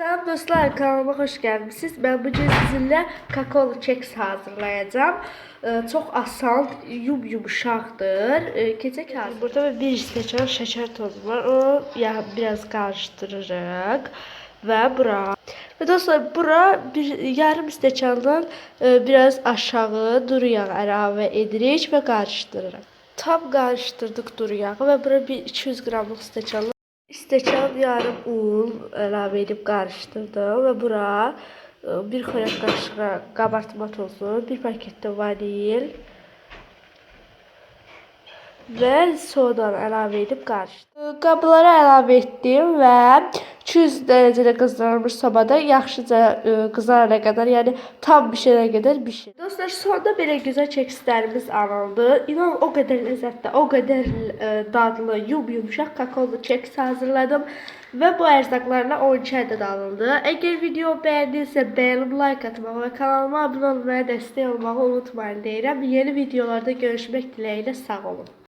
Selam dostlar kanalıma hoş geldiniz. Ben bugün sizinle kakaolu keks hazırlayacağım. Ee, çok asan, yum yumuşaktır. Ee, keçek hazır. Burada bir steçen şeker tozu var. O ya biraz karıştırırıq. Ve bura. Ve dostlar bura bir yarım steçandan e, biraz aşağı duru yağı əlavə edirik ve karıştırırıq. Tam karıştırdık duru yağı ve bura bir 200 gramlık steçanla İsteçen yarım un əlavə edib qarışdırdım və bura e, bir xörək qaşığı qabartma tozu, bir paket vanil və sodan əlavə edib qarışdırdım. Qablara əlavə etdim və 200 dərəcədə qızdırılmış sobada yaxşıca e, qızarana qədər, yəni tam bişənə qədər bişir. Dostlar, sonda belə gözəl kekslərimiz alındı. İnan o qədər ləzzətli, o qədər e, dadlı, yum-yumşaq kakaolu keks hazırladım və bu ərzaqlarla 12 ədəd alındı. Əgər video bəyəndinizsə bəyənib like atmağı və kanalıma abunə olmağı, dəstək olmağı unutmayın deyirəm. Yeni videolarda görüşmək diləyilə sağ olun.